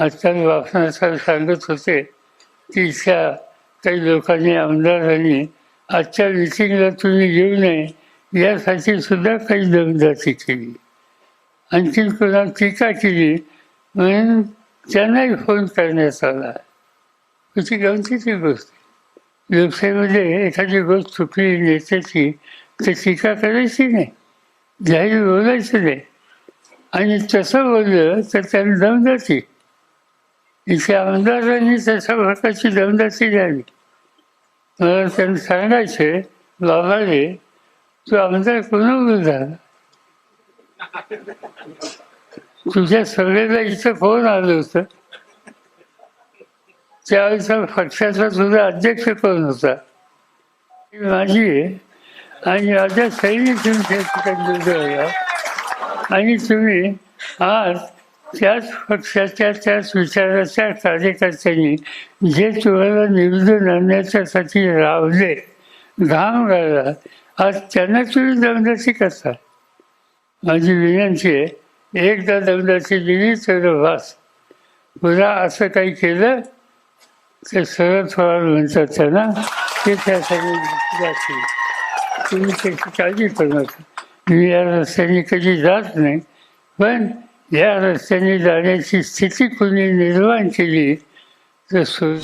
आजकाल वासना सांगत होते की इथल्या काही लोकांनी आमदारांनी आजच्या मिटिंगला तुम्ही येऊ नये यासाठी सुद्धा काही दमदाटी केली. आणखी कोणा टीका केली म्हणून त्यांनाही फोन करण्यात आला. त्याची गमतीची गोष्ट? आहे. लोकशाहीमध्ये एखादी गोष्ट चुकली नेत्याची तर टीका करायची नाही. जाहीर बोलायचं नाही. आणि तसं बोललं तर त्याला दमदाटी. इथे आमदारांनी त्याच्या प्रकारची दमदाची द्यावी मला त्यांना सांगायचे बाबाने तू आमदार कोणावर झाला तुझ्या सगळ्याला इथं फोन आलं होतं त्यावेळेचा पक्षाचा तुझा अध्यक्ष कोण होता ती माझी आहे आणि माझ्या सैनिक तुमच्या ठिकाणी आणि तुम्ही आज त्याच पक्षाच्या त्याच विचाराच्या कार्यकर्त्यांनी जे तुम्हाला निवडून आणण्याच्यासाठी रावले घाम गाळला आज त्यांना तुम्ही दमदाशी करता? माझी विनंती आहे एकदा दमदाशी दिली तर वास. पुन्हा असं काही केलं ते शरद पवार म्हणतात त्यांना ते त्यासाठी तुम्ही त्याची काळजी करू नका. मी या रस्त्याने कधी जात नाही पण या रस्त्याने जाण्याची स्थिती कुणी निर्माण केली तर सु